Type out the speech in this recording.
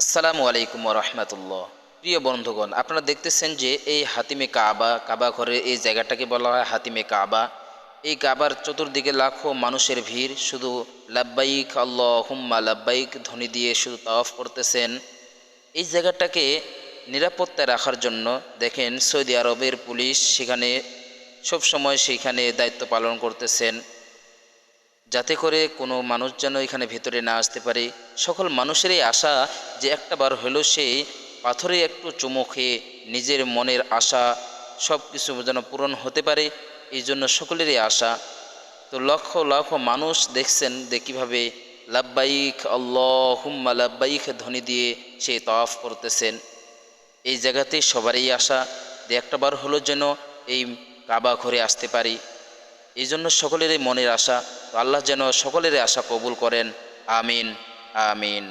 আসসালামু আলাইকুম রহমতুল্লাহ। প্রিয় বন্ধুগণ, আপনারা দেখতেছেন যে এই হাতিমে কাবা কাবা ঘরের এই জায়গাটাকে বলা হয় হাতিমে কাবা। এই কাবার চতুর্দিকে লাখো মানুষের ভিড়, শুধু লাব্বাইক আল্লাহ হুম্মা লাব্বাইক ধ্বনি দিয়ে শুধু তাওয়াফ করতেছেন। এই জায়গাটাকে নিরাপত্তায় রাখার জন্য দেখেন সৌদি আরবের পুলিশ সেখানে সবসময় সেইখানে দায়িত্ব পালন করতেছেন। যাতে করে কোনো মানুষ যেন এখানে ভেতরে না আসতে পারে। সকল মানুষেরই আশা যে একটা বার হলেও সে পাথরে একটু চুমো খেয়ে নিজের মনের আশা সব কিছু যেন পূরণ হতে পারে, এই জন্য সকলেরই আশা। তো লক্ষ লক্ষ মানুষ দেখছেন যে কীভাবে লাব্বাইক আল্লাহ হুম্মা লাব্বাইক ধ্বনি দিয়ে সে তওয়াফ করতেছেন। এই জায়গাতে সবারই আশা যে একটা বার হলো যেন এই কাবা ঘরে আসতে পারি। এই জন্য সকলেরই মনের আশা। আল্লাহ যেন সকলেরই আশা কবুল করেন। আমিন আমিন।